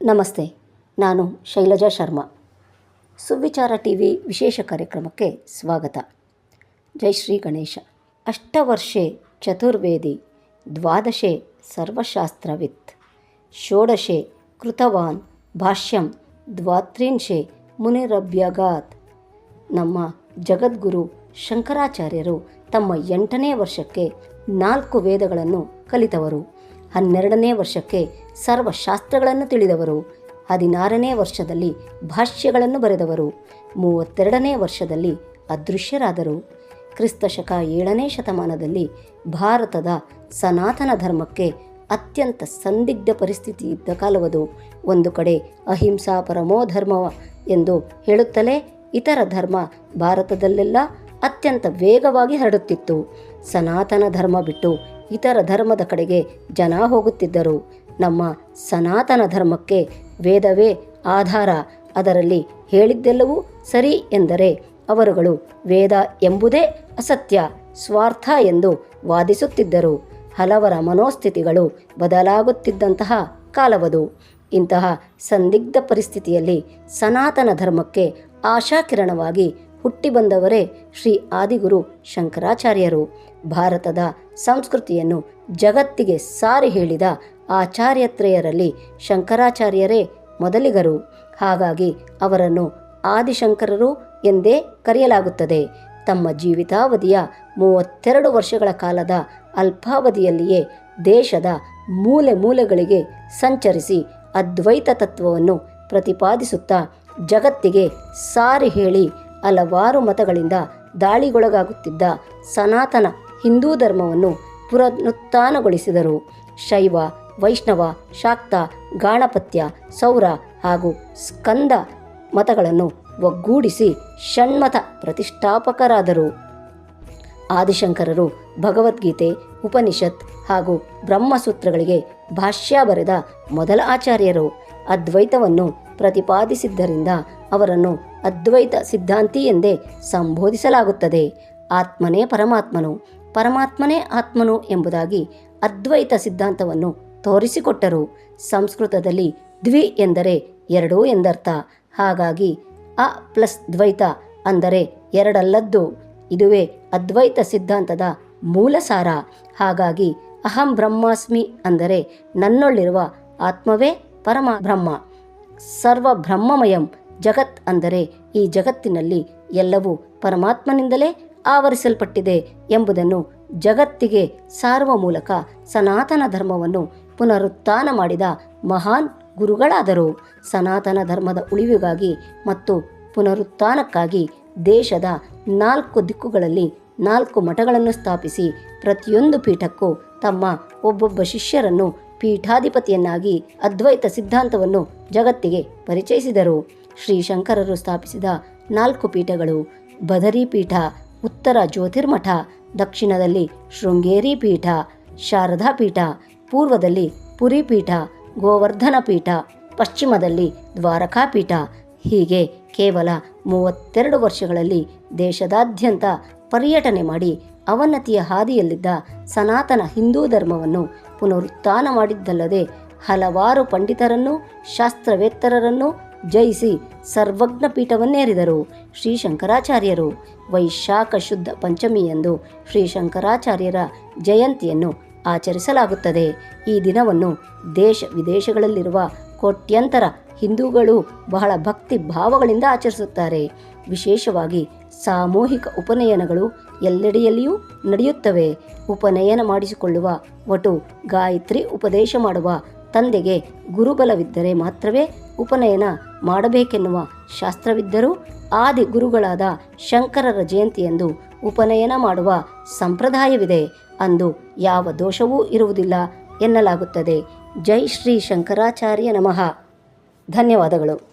ನಮಸ್ತೆ, ನಾನು Shailaja Sharma. Suvichara T V ವಿಶೇಷ ಕಾರ್ಯಕ್ರಮಕ್ಕೆ ಸ್ವಾಗತ. ಜೈ ಶ್ರೀ ಗಣೇಶ. ಅಷ್ಟವರ್ಷೆ ಚತುರ್ವೇದಿ, ದ್ವಾದಶೆ ಸರ್ವಶಾಸ್ತ್ರವಿತ್. ಷೋಡಶೆ ಕೃತವಾನ್, ಭಾಷ್ಯಂ ದ್ವಾತ್ರಿಂಶೆ ಮುನಿರಭ್ಯಗಾತ್. ನಮ್ಮ ಜಗದ್ಗುರು ಶಂಕರಾಚಾರ್ಯರು ತಮ್ಮ ಎಂಟನೇ ವರ್ಷಕ್ಕೆ ನಾಲ್ಕು ವೇದಗಳನ್ನು ಕಲಿತವರು. ಹನ್ನೆರಡನೇ ವರ್ಷಕ್ಕೆ ಸರ್ವಶಾಸ್ತ್ರಗಳನ್ನು ತಿಳಿದವರು. ಹದಿನಾರನೇ ವರ್ಷದಲ್ಲಿ ಭಾಷ್ಯಗಳನ್ನು ಬರೆದವರು. ಮೂವತ್ತೆರಡನೇ ವರ್ಷದಲ್ಲಿ ಅದೃಶ್ಯರಾದರು. ಕ್ರಿಸ್ತಶಕ ಏಳನೇ ಶತಮಾನದಲ್ಲಿ ಭಾರತದ ಸನಾತನ ಧರ್ಮಕ್ಕೆ ಅತ್ಯಂತ ಸಂದಿಗ್ಧ ಪರಿಸ್ಥಿತಿ ಇದ್ದ ಕಾಲವದು. ಒಂದು ಕಡೆ ಅಹಿಂಸಾ ಪರಮೋ ಧರ್ಮ ಎಂದು ಹೇಳುತ್ತಲೇ ಇತರ ಧರ್ಮ ಭಾರತದಲ್ಲೆಲ್ಲ ಅತ್ಯಂತ ವೇಗವಾಗಿ ಹರಡುತ್ತಿತ್ತು. ಸನಾತನ ಧರ್ಮ ಬಿಟ್ಟು ಇತರ ಧರ್ಮದ ಕಡೆಗೆ ಜನ ಹೋಗುತ್ತಿದ್ದರು. ನಮ್ಮ ಸನಾತನ ಧರ್ಮಕ್ಕೆ ವೇದವೇ ಆಧಾರ. ಅದರಲ್ಲಿ ಹೇಳಿದ್ದೆಲ್ಲವೂ ಸರಿ ಎಂದರೆ ಅವರುಗಳು ವೇದ ಎಂಬುದೇ ಅಸತ್ಯ, ಸ್ವಾರ್ಥ ಎಂದು ವಾದಿಸುತ್ತಿದ್ದರು. ಹಲವರ ಮನೋಸ್ಥಿತಿಗಳು ಬದಲಾಗುತ್ತಿದ್ದಂತಹ ಕಾಲವದು. ಇಂತಹ ಸಂದಿಗ್ಧ ಪರಿಸ್ಥಿತಿಯಲ್ಲಿ ಸನಾತನ ಧರ್ಮಕ್ಕೆ ಆಶಾಕಿರಣವಾಗಿ ಹುಟ್ಟಿ ಬಂದವರೇ ಶ್ರೀ ಆದಿಗುರು ಶಂಕರಾಚಾರ್ಯರು. ಭಾರತದ ಸಂಸ್ಕೃತಿಯನ್ನು ಜಗತ್ತಿಗೆ ಸಾರಿ ಹೇಳಿದ ಆಚಾರ್ಯತ್ರಯರಲ್ಲಿ ಶಂಕರಾಚಾರ್ಯರೇ ಮೊದಲಿಗರು. ಹಾಗಾಗಿ ಅವರನ್ನು ಆದಿಶಂಕರರು ಎಂದೇ ಕರೆಯಲಾಗುತ್ತದೆ. ತಮ್ಮ ಜೀವಿತಾವಧಿಯ ಮೂವತ್ತೆರಡು ವರ್ಷಗಳ ಕಾಲದ ಅಲ್ಪಾವಧಿಯಲ್ಲಿಯೇ ದೇಶದ ಮೂಲೆ ಮೂಲೆಗಳಿಗೆ ಸಂಚರಿಸಿ ಅದ್ವೈತ ತತ್ವವನ್ನು ಪ್ರತಿಪಾದಿಸುತ್ತಾ ಜಗತ್ತಿಗೆ ಸಾರಿ ಹೇಳಿ ಹಲವಾರು ಮತಗಳಿಂದ ದಾಳಿಗೊಳಗಾಗುತ್ತಿದ್ದ ಸನಾತನ ಹಿಂದೂ ಧರ್ಮವನ್ನು ಪುನರುತ್ಥಾನಗೊಳಿಸಿದರು. ಶೈವ, ವೈಷ್ಣವ, ಶಾಕ್ತ, ಗಾಣಪತ್ಯ, ಸೌರ ಹಾಗೂ ಸ್ಕಂದ ಮತಗಳನ್ನು ಒಗ್ಗೂಡಿಸಿ ಷಣ್ಮತ ಪ್ರತಿಷ್ಠಾಪಕರಾದರು. ಆದಿಶಂಕರರು ಭಗವದ್ಗೀತೆ, ಉಪನಿಷತ್ ಹಾಗೂ ಬ್ರಹ್ಮಸೂತ್ರಗಳಿಗೆ ಭಾಷ್ಯ ಬರೆದ ಮೊದಲ ಆಚಾರ್ಯರು. ಅದ್ವೈತವನ್ನು ಪ್ರತಿಪಾದಿಸಿದ್ದರಿಂದ ಅವರನ್ನು ಅದ್ವೈತ ಸಿದ್ಧಾಂತಿ ಎಂದೇ ಸಂಬೋಧಿಸಲಾಗುತ್ತದೆ. ಆತ್ಮನೇ ಪರಮಾತ್ಮನು. ಪರಮಾತ್ಮನೇ ಆತ್ಮನು ಎಂಬುದಾಗಿ ಅದ್ವೈತ ಸಿದ್ಧಾಂತವನ್ನು ತೋರಿಸಿಕೊಟ್ಟರು. ಸಂಸ್ಕೃತದಲ್ಲಿ ದ್ವಿ ಎಂದರೆ ಎರಡು ಎಂದರ್ಥ. ಹಾಗಾಗಿ ಅ ಪ್ಲಸ್ ದ್ವೈತ ಅಂದರೆ ಎರಡಲ್ಲದ್ದು. ಇದುವೇ ಅದ್ವೈತ ಸಿದ್ಧಾಂತದ ಮೂಲ ಸಾರ. ಹಾಗಾಗಿ ಅಹಂ ಬ್ರಹ್ಮಾಸ್ಮಿ ಅಂದರೆ ನನ್ನೊಳ್ಳಿರುವ ಆತ್ಮವೇ ಪರಮ ಬ್ರಹ್ಮ. ಸರ್ವ ಬ್ರಹ್ಮಮಯಂ ಜಗತ್ ಅಂದರೆ ಈ ಜಗತ್ತಿನಲ್ಲಿ ಎಲ್ಲವೂ ಪರಮಾತ್ಮನಿಂದಲೇ ಆವರಿಸಲ್ಪಟ್ಟಿದೆ ಎಂಬುದನ್ನು ಜಗತ್ತಿಗೆ ಸಾರುವ ಮೂಲಕ ಸನಾತನ ಧರ್ಮವನ್ನು ಪುನರುತ್ಥಾನ ಮಾಡಿದ ಮಹಾನ್ ಗುರುಗಳಾದರು. ಸನಾತನ ಧರ್ಮದ ಉಳಿವಿಗಾಗಿ ಮತ್ತು ಪುನರುತ್ಥಾನಕ್ಕಾಗಿ ದೇಶದ ನಾಲ್ಕು ದಿಕ್ಕುಗಳಲ್ಲಿ ನಾಲ್ಕು ಮಠಗಳನ್ನು ಸ್ಥಾಪಿಸಿ ಪ್ರತಿಯೊಂದು ಪೀಠಕ್ಕೂ ತಮ್ಮ ಒಬ್ಬೊಬ್ಬ ಶಿಷ್ಯರನ್ನು ಪೀಠಾಧಿಪತಿಯನ್ನಾಗಿ ಅದ್ವೈತ ಸಿದ್ಧಾಂತವನ್ನು ಜಗತ್ತಿಗೆ ಪರಿಚಯಿಸಿದರು. ಶ್ರೀ ಶಂಕರರು ಸ್ಥಾಪಿಸಿದ ನಾಲ್ಕು ಪೀಠಗಳು ಬದರಿ ಪೀಠ, ಉತ್ತರ ಜ್ಯೋತಿರ್ಮಠ, ದಕ್ಷಿಣದಲ್ಲಿ ಶೃಂಗೇರಿ ಪೀಠ, ಶಾರದಾ ಪೀಠ, ಪೂರ್ವದಲ್ಲಿ ಪುರಿ ಪೀಠ, ಗೋವರ್ಧನ ಪೀಠ, ಪಶ್ಚಿಮದಲ್ಲಿ ದ್ವಾರಕಾ ಪೀಠ, ಹೀಗೆ ಕೇವಲ ಮೂವತ್ತೆರಡು ವರ್ಷಗಳಲ್ಲಿ ದೇಶದಾದ್ಯಂತ ಪರ್ಯಟನೆ ಮಾಡಿ ಅವನತಿಯ ಹಾದಿಯಲ್ಲಿದ್ದ ಸನಾತನ ಹಿಂದೂ ಧರ್ಮವನ್ನು ಪುನರುತ್ಥಾನ ಮಾಡಿದ್ದಲ್ಲದೆ ಹಲವಾರು ಪಂಡಿತರನ್ನು, ಶಾಸ್ತ್ರವೇತ್ತರರನ್ನು ಜಯಿಸಿ ಸರ್ವಜ್ಞ ಪೀಠವನ್ನೇರಿದರು ಶ್ರೀ ಶಂಕರಾಚಾರ್ಯರು ವೈಶಾಖ ಶುದ್ಧ ಪಂಚಮಿಯಂದು ಶ್ರೀ ಶಂಕರಾಚಾರ್ಯರ ಜಯಂತಿಯನ್ನು ಆಚರಿಸಲಾಗುತ್ತದೆ. ಈ ದಿನವನ್ನು ದೇಶ ವಿದೇಶಗಳಲ್ಲಿರುವ ಕೋಟ್ಯಂತರ ಹಿಂದೂಗಳು ಬಹಳ ಭಕ್ತಿ ಭಾವಗಳಿಂದ ಆಚರಿಸುತ್ತಾರೆ. ವಿಶೇಷವಾಗಿ ಸಾಮೂಹಿಕ ಉಪನಯನಗಳು ಎಲ್ಲೆಡೆಯಲ್ಲಿಯೂ ನಡೆಯುತ್ತವೆ. ಉಪನಯನ ಮಾಡಿಸಿಕೊಳ್ಳುವ ವಟು ಗಾಯತ್ರಿ ಉಪದೇಶ ಮಾಡುವ ತಂದೆಗೆ ಗುರುಬಲವಿದ್ದರೆ ಮಾತ್ರವೇ ಉಪನಯನ ಮಾಡಬೇಕೆನ್ನುವ ಶಾಸ್ತ್ರವಿದ್ದರೂ ಆದಿ ಗುರುಗಳಾದ ಶಂಕರರ ಜಯಂತಿಯಂದು ಉಪನಯನ ಮಾಡುವ ಸಂಪ್ರದಾಯವಿದೆ. ಅಂದು ಯಾವ ದೋಷವೂ ಇರುವುದಿಲ್ಲ ಎನ್ನಲಾಗುತ್ತದೆ. ಜೈ ಶ್ರೀ ಶಂಕರಾಚಾರ್ಯ ನಮಃ. ಧನ್ಯವಾದಗಳು.